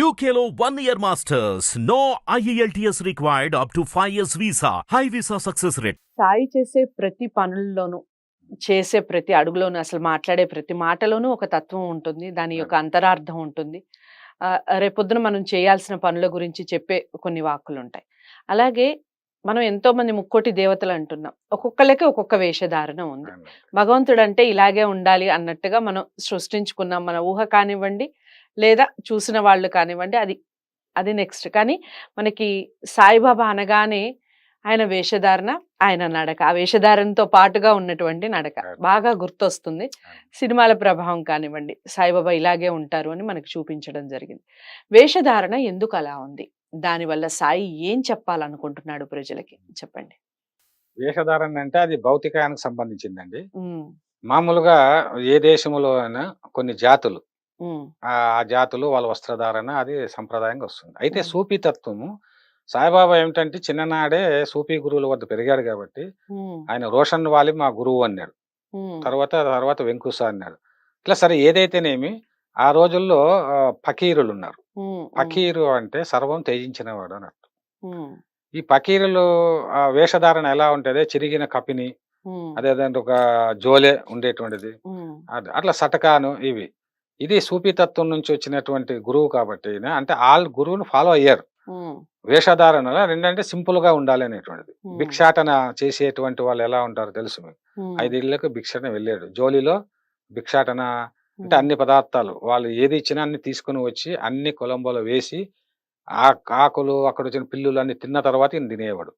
One year masters. No E IELTS required up to 5 years visa. High visa success rate. Sai చేసే ప్రతి పనుల్లోనూ చేసే ప్రతి అడుగులోనూ అసలు మాట్లాడే ప్రతి మాటలోనూ ఒక తత్వం ఉంటుంది. దాని యొక్క అంతరార్థం ఉంటుంది. రేపొద్దున మనం చేయాల్సిన పనుల గురించి చెప్పే కొన్ని వాక్కులు ఉంటాయి అలాగే మనం ఎంతో మంది ముక్కోటి దేవతలు అంటున్నాం. ఒక్కొక్కళ్ళకి ఒక్కొక్క వేషధారణ ఉంది. భగవంతుడు అంటే ఇలాగే ఉండాలి అన్నట్టుగా మనం సృష్టించుకున్నాం. మన ఊహ కానివ్వండి లేదా చూసిన వాళ్ళు కానివ్వండి అది అది నెక్స్ట్ కానీ మనకి సాయిబాబా అనగానే ఆయన వేషధారణ ఆయన నడక. ఆ వేషధారణతో పాటుగా ఉన్నటువంటి నడక. బాగా గుర్తొస్తుంది. సినిమాల ప్రభావం కానివ్వండి సాయిబాబా ఇలాగే ఉంటారు అని మనకు చూపించడం జరిగింది. వేషధారణ ఎందుకు అలా ఉంది? దానివల్ల సాయి ఏం చెప్పాలనుకుంటున్నాడు ప్రజలకి? చెప్పండి. వేషధారణ అంటే అది భౌతికానికి సంబంధించిందండి. మామూలుగా ఏ దేశంలో అయినా కొన్ని జాతులు ఆ జాతులు వాళ్ళ వస్త్రధారణ అది సంప్రదాయంగా వస్తుంది. అయితే. సూఫీ తత్వము సాయిబాబా ఏమిటంటే చిన్ననాడే సూఫీ గురువుల వద్ద పెరిగాడు కాబట్టి ఆయన రోషన్ వాలి మా గురువు అన్నాడు. తర్వాత తర్వాత వెంకుస అన్నాడు. ఇట్లా సరే ఏదైతేనేమి ఆ రోజుల్లో ఫకీరులు ఉన్నారు ఫకీరు అంటే సర్వం త్యజించిన వాడు అన్నట్టు ఈ ఫకీరులు ఆ వేషధారణ ఎలా ఉంటది? చిరిగిన కపిని ఉమ్, అదే దాంట్లో ఒక జోలే ఉండేటువంటిది. అట్లా సటకాను ఇవి. ఇది సూఫీతత్వం నుంచి వచ్చినటువంటి గురువు కాబట్టి అంటే ఆల్ గురువును ఫాలో అయ్యారు. ఉమ్, వేషధారణలో రెండంటే సింపుల్గా ఉండాలి అనేటువంటిది. భిక్షాటన చేసేటువంటి వాళ్ళు ఎలా ఉంటారో తెలుసు మీకు. ఐదేళ్ళకు భిక్షాటన వెళ్ళాడు. జోలిలో భిక్షాటన అంటే అన్ని పదార్థాలు వాళ్ళు ఏది ఇచ్చినా అన్ని తీసుకుని వచ్చి అన్ని కొలంబోలో వేసి ఆ ఆకులు అక్కడ వచ్చిన పిల్లులు అన్ని తిన్న తర్వాత ఈయన తినేవాడు.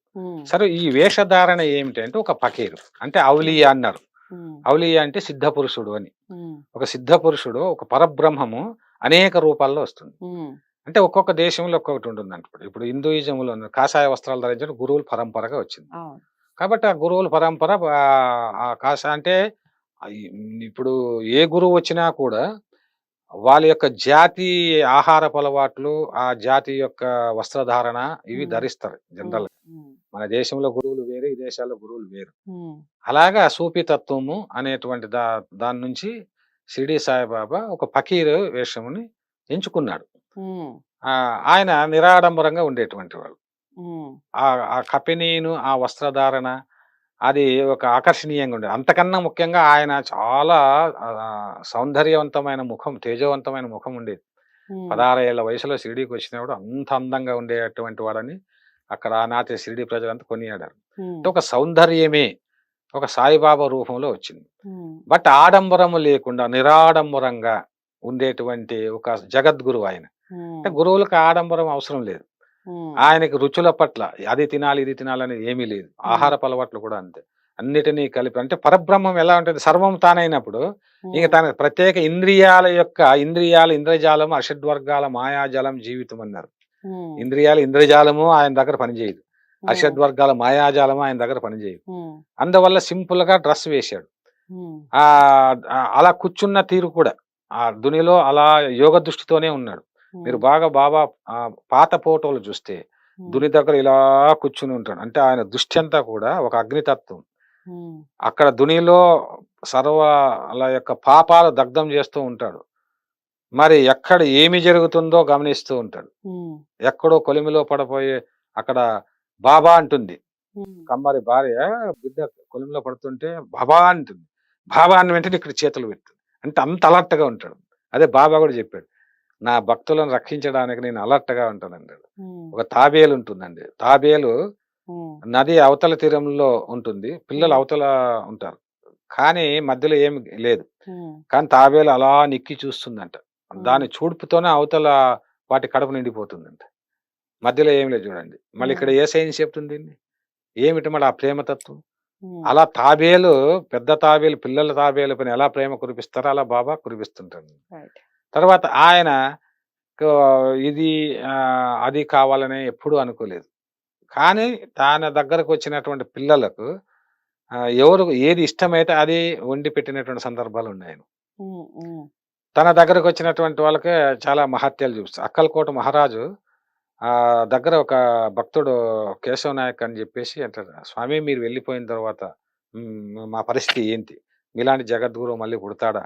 సరే ఈ వేషధారణ ఏమిటంటే ఒక పకీరు అంటే ఔలియా అన్నారు. ఔలియా అంటే సిద్ధ పురుషుడు అని ఒక సిద్ధ పురుషుడు ఒక పరబ్రహ్మము అనేక రూపాల్లో వస్తుంది. అంటే ఒక్కొక్క దేశంలో ఒక్కొక్కటి ఉంటుంది అనుకోండి ఇప్పుడు హిందూయిజంలో కాషాయ వస్త్రాలు ధరించడం గురువుల పరంపరగా వచ్చింది. కాబట్టి ఆ గురువుల పరంపర ఆ- కాష అంటే ఇప్పుడు ఏ గురువు వచ్చినా కూడా వాళ్ళ యొక్క జాతి ఆహారపు అలవాట్లు ఆ జాతి యొక్క వస్త్రధారణ ఇవి. ధరిస్తారు జనరల్ మన దేశంలో గురువులు వేరు ఈ దేశాల్లో గురువులు వేరు. అలాగా సూఫీ తత్వము అనేటువంటి దా దాని నుంచి షిరిడి సాయిబాబా ఒక ఫకీర్ వేషముని ఎంచుకున్నాడు. ఆయన నిరాడంబరంగా ఉండేటువంటి ఆ ఆ కపినీను ఆ వస్త్రధారణ అది ఒక ఆకర్షణీయంగా ఉండేది. అంతకన్నా ముఖ్యంగా ఆయన చాలా సౌందర్యవంతమైన ముఖం తేజవంతమైన ముఖం ఉండేది. ఉమ్, పదహారు ఏళ్ళ వయసులో షిరిడీకి వచ్చినప్పుడు అంత అందంగా ఉండేటువంటి వాడని అక్కడ ఆనాటి షిరిడి ప్రజలంతా కొనియాడారు. ఒక సౌందర్యమే ఒక సాయిబాబా రూపంలో వచ్చింది. బట్ ఆడంబరము లేకుండా నిరాడంబరంగా ఉండేటువంటి ఒక జగద్గురు ఆయన. అంటే గురువులకు ఆడంబరం అవసరం లేదు. ఆయనకి రుచుల పట్ల అది తినాలి ఇది తినాలి అనేది ఏమీ లేదు. ఆహార అలవాట్లు కూడా అంతే. అన్నిటినీ కలిపి అంటే పరబ్రహ్మం ఎలా ఉంటుంది? సర్వం తానైనప్పుడు ఇక తన ప్రత్యేక ఇంద్రియాల యొక్క ఇంద్రియాలు ఇంద్రజాలం అషడ్వర్గాల మాయాజాలం జీవితం అన్నారు. ఇంద్రియాలు ఇంద్రజాలము ఆయన దగ్గర పనిచేయదు. అషడ్వర్గాల మాయాజాలము ఆయన దగ్గర పనిచేయదు. అందువల్ల సింపుల్గా డ్రెస్ వేశాడు. ఆ, అలా కూర్చున్న తీరు కూడా ఆ దునిలో అలా యోగ దృష్టితోనే ఉన్నాడు. మీరు బాగా బాబా ఆ, పాత ఫోటోలు చూస్తే దుని దగ్గర ఇలా కూర్చుని ఉంటాడు. అంటే ఆయన దృష్టి అంతా కూడా ఒక అగ్నితత్వం. అక్కడ దునిలో సర్వాల యొక్క పాపాలు దగ్ధం చేస్తూ ఉంటాడు. మరి ఎక్కడ ఏమి జరుగుతుందో గమనిస్తూ ఉంటాడు. ఎక్కడో కొలిమిలో పడపోయే అక్కడ బాబా అంటుంది. కమ్మరి భార్య బిడ్డ కొలిమిలో పడుతుంటే బాబా అంటుంది. బాబా అని వెంటనే ఇక్కడ చేతులు పెడుతుంది. అంటే అంత alert గా ఉంటాడు. అదే బాబా కూడా చెప్పాడు. నా భక్తులను రక్షించడానికి నేను alert గా ఉంటాను అన్నాడు ఉమ్, ఒక తాబేలు ఉంటుందండి. తాబేలు నది అవతల తీరంలో ఉంటుంది. పిల్లలు అవతల ఉంటారు. కానీ మధ్యలో ఏమి లేదు. కానీ తాబేలు అలా నిక్కి చూస్తుందంట. దాని చూడుపుతోనే అవతల వాటి కడుపు నిండిపోతుందంట. మధ్యలో ఏం లేదు చూడండి. మళ్ళీ ఇక్కడ ఏ సైన్స్ చెప్తుంది? ఏమిటి మళ్ళీ ఆ ప్రేమతత్వం? అలా తాబేలు పెద్ద తాబేలు పిల్లల తాబేలు పైన ఎలా ప్రేమ కురిపిస్తారో అలా బాబా కురిపిస్తుంటాడు right. తర్వాత ఆయన ఇది అది కావాలని ఎప్పుడూ అనుకోలేదు. కానీ తన దగ్గరకు వచ్చినటువంటి పిల్లలకు ఎవరు ఏది ఇష్టమైతే అది వండి పెట్టినటువంటి సందర్భాలు ఉన్నాయి. తన దగ్గరకు వచ్చినటువంటి వాళ్ళకే చాలా మహత్యాలు చూపిస్తారు అక్కలకోట మహారాజు ఆ దగ్గర ఒక భక్తుడు కేశవ నాయక్ అని చెప్పేసి అంటాడు. స్వామి మీరు వెళ్ళిపోయిన తర్వాత మ్, పరిస్థితి ఏంటి? మీలాంటి జగద్గురు మళ్ళీ పుడతాడా?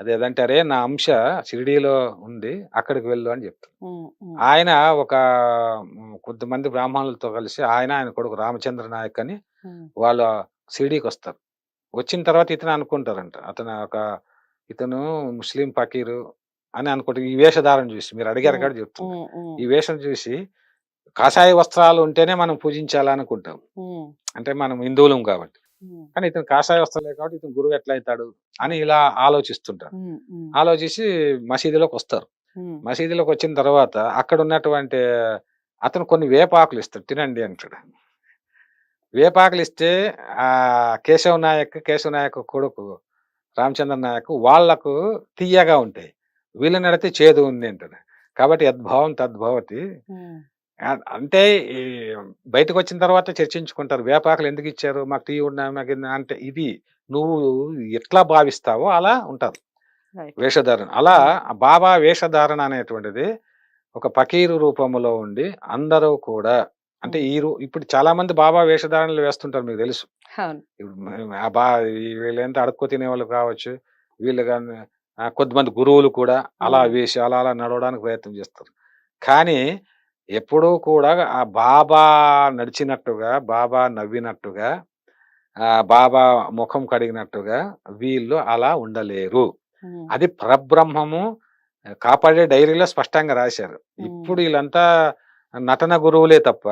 అదేదంటే అరే నా అంశ షిరిడీలో ఉంది అక్కడికి వెళ్ళు అని ఉమ్, ఆయన ఒక కొద్దిమంది బ్రాహ్మణులతో కలిసి ఆయన ఆయన కొడుకు రామచంద్ర నాయక్ అని వాళ్ళు షిరిడీకి వస్తారు వచ్చిన తర్వాత ఇతను అనుకుంటారంట. అతను ఒక ఇతను ముస్లిం ఫకీరు అని అనుకుంటారు. ఈ వేషధారణ చూసి మీరు అడిగారు కూడా చెప్తున్నారు ఈ వేషం చూసి కాషాయ వస్త్రాలు ఉంటేనే మనం పూజించాలనుకుంటాం. అంటే మనం హిందువులం కాబట్టి. కానీ ఇతను కాషాయ వస్త్రాలే కాబట్టి ఇతను గురువు ఎట్లా అవుతాడు అని ఇలా ఆలోచిస్తుంటారు. ఆలోచించి మసీదులోకి వస్తారు. మసీదులోకి వచ్చిన తర్వాత అక్కడ ఉన్నటువంటి అతను కొన్ని వేపాకులు ఇస్తాడు. తినండి అంటాడు. వేపాకులు ఇస్తే ఆ కేశవ నాయక్ కేశవ నాయక్ కొడుకు రామచంద్ర నాయక్ వాళ్ళకు తీయగా ఉంటాయి. వీళ్ళని నడితే చేదు ఉంది అంటాడు. కాబట్టి యద్భావం తద్భవతి అంటే ఈ బయటకు వచ్చిన తర్వాత చర్చించుకుంటారు. వేపాకులు ఎందుకు ఇచ్చారు? మాకు టీ ఉన్నా మాకు ఇది అంటే ఇది నువ్వు ఎట్లా భావిస్తావో అలా ఉంటారు. వేషధారణ. అలా ఆ బాబా వేషధారణ అనేటువంటిది ఒక పకీరు రూపంలో ఉండి అందరూ కూడా అంటే ఈ రూ ఇప్పుడు చాలా మంది బాబా వేషధారణలు వేస్తుంటారు మీకు తెలుసు. అవును. ఇప్పుడు మ- ఆ బా వీళ్ళంతా అడుక్కు తినే వాళ్ళు కావచ్చు. వీళ్ళు కానీ కొద్దిమంది గురువులు కూడా అలా. వేసి అలా అలా నడవడానికి ప్రయత్నం చేస్తారు. కానీ ఎప్పుడూ కూడా ఆ బాబా నడిచినట్టుగా బాబా నవ్వినట్టుగా ఆ బాబా ముఖం కడిగినట్టుగా వీళ్ళు అలా ఉండలేరు. అది పరబ్రహ్మము కాపాడే డైరీలో స్పష్టంగా రాశారు. ఇప్పుడు వీళ్ళంతా నటన గురువులే తప్ప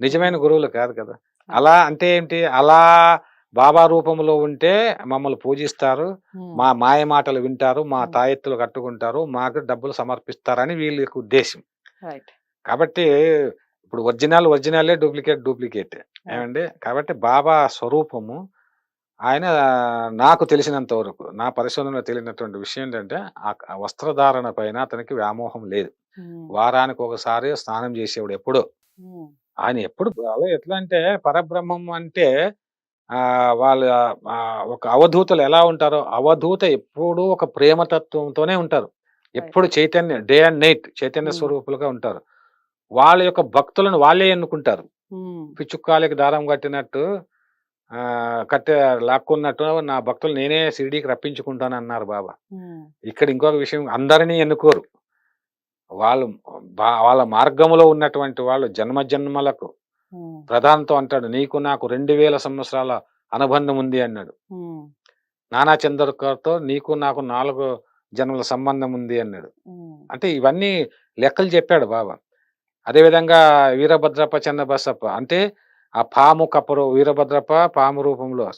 నిజమైన గురువులు కాదు కదా. అలా అంటే ఏంటి? అలా బాబా రూపంలో ఉంటే మమ్మల్ని పూజిస్తారు మా మాయ మాటలు వింటారు మా. తాయెత్తులు కట్టుకుంటారు మాకు డబ్బులు సమర్పిస్తారని వీళ్ళ యొక్క ఉద్దేశం. రైట్. కాబట్టి ఇప్పుడు ఒరిజినల్ ఒరిజినలే డూప్లికేట్ డూప్లికేట్. ఏమండి? కాబట్టి బాబా స్వరూపము ఆయన నాకు తెలిసినంత వరకు నా పరిశోధనలో తెలియనటువంటి విషయం ఏంటంటే ఆ వస్త్రధారణ పైన అతనికి వ్యామోహం లేదు. వారానికి ఒకసారి స్నానం చేసేవాడు ఎప్పుడో. ఆయన ఎప్పుడు ఎట్లా అంటే పరబ్రహ్మం అంటే ఆ వాళ్ళ ఒక అవధూతలు ఎలా ఉంటారో అవధూత ఎప్పుడూ ఒక ప్రేమతత్వంతోనే ఉంటారు. ఎప్పుడు చైతన్య డే అండ్ నైట్ చైతన్య. స్వరూపులుగా ఉంటారు. వాళ్ళ యొక్క భక్తులను వాళ్ళే ఎన్నుకుంటారు. పిచ్చుక్కాలకి దారం కట్టినట్టు ఆ కట్టే లాక్కున్నట్టు నా భక్తులు నేనే షిరిడీకి రప్పించుకుంటాను అన్నారు బాబా. ఇక్కడ ఇంకొక విషయం అందరినీ ఎన్నుకోరు. వాళ్ళు వాళ్ళ మార్గంలో ఉన్నటువంటి వాళ్ళు జన్మ జన్మలకు ప్రధానంతో అంటాడు నీకు నాకు రెండు వేల సంవత్సరాల అనుబంధం ఉంది అన్నాడు. నానా చంద్రకర్తో నీకు నాకు నాలుగు జన్మల సంబంధం ఉంది అన్నాడు. అంటే ఇవన్నీ లెక్కలు చెప్పాడు బాబా. అదేవిధంగా వీరభద్రప్ప చెన్నబసప్ప అంటే ఆ పాము కప్పరు వీరభద్రప్ప పాము రూపంలో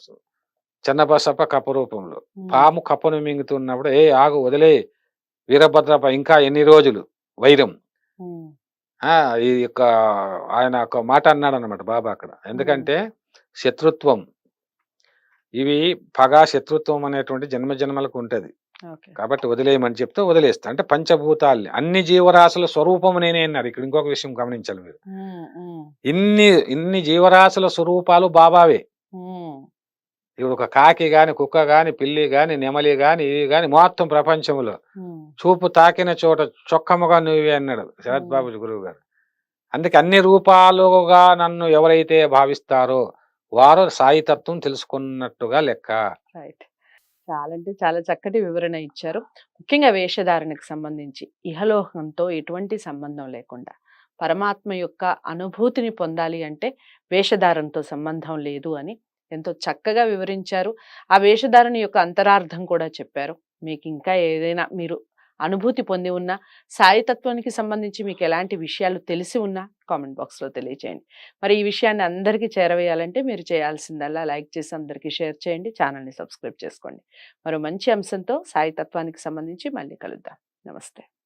చెన్నబసప్ప కప్ప రూపంలో. పాము కప్పను మింగుతున్నప్పుడు ఏ ఆగు వదిలే. వీరభద్రప్ప ఇంకా ఎన్ని రోజులు? వైరం. ఈ యొక్క ఆయన ఒక మాట అన్నాడు అనమాట బాబా అక్కడ. ఎందుకంటే శత్రుత్వం. ఇవి పగ శత్రుత్వం అనేటువంటి జన్మ జన్మలకు ఉంటది. కాబట్టి వదిలేయమని చెప్తే వదిలేస్తా. అంటే పంచభూతాల్ని అన్ని జీవరాశుల స్వరూపం నేనే అన్నారు. ఇక్కడ ఇంకొక విషయం గమనించాలి మీరు. ఇన్ని ఇన్ని జీవరాశుల స్వరూపాలు బాబావే. ఇప్పుడు ఒక కాకి గాని కుక్క గాని పిల్లి గాని నెమలి గాని ఇవి గాని మొత్తం ప్రపంచంలో చూపు తాకిన చోట చొక్కముగా నువ్వే అన్నాడు శరత్ బాబు గురువు గారు అందుకే అన్ని రూపాలుగా నన్ను ఎవరైతే భావిస్తారో వారు సాయితత్వం తెలుసుకున్నట్టుగా లెక్క. రైట్. చాలా అంటే చాలా చక్కటి వివరణ ఇచ్చారు. ముఖ్యంగా వేషధారణకు సంబంధించి ఇహలోకంతో ఎటువంటి సంబంధం లేకుండా పరమాత్మ యొక్క అనుభూతిని పొందాలి అంటే వేషధారణతో సంబంధం లేదు అని ఎంతో చక్కగా వివరించారు. ఆ వేషధారణ యొక్క అంతరార్థం కూడా చెప్పారు. మీకు ఇంకా ఏదైనా మీరు అనుభూతి పొంది ఉన్నా సాయితత్వానికి సంబంధించి మీకు ఎలాంటి విషయాలు తెలిసి ఉన్నా కామెంట్ బాక్స్లో తెలియచేయండి. మరి ఈ విషయాన్ని అందరికీ చేరవేయాలంటే మీరు చేయాల్సిందల్లా లైక్ చేసి అందరికీ షేర్ చేయండి ఛానల్ని సబ్స్క్రైబ్ చేసుకోండి. మరో మంచి అంశంతో సాయితత్వానికి సంబంధించి మళ్ళీ కలుద్దాం. నమస్తే.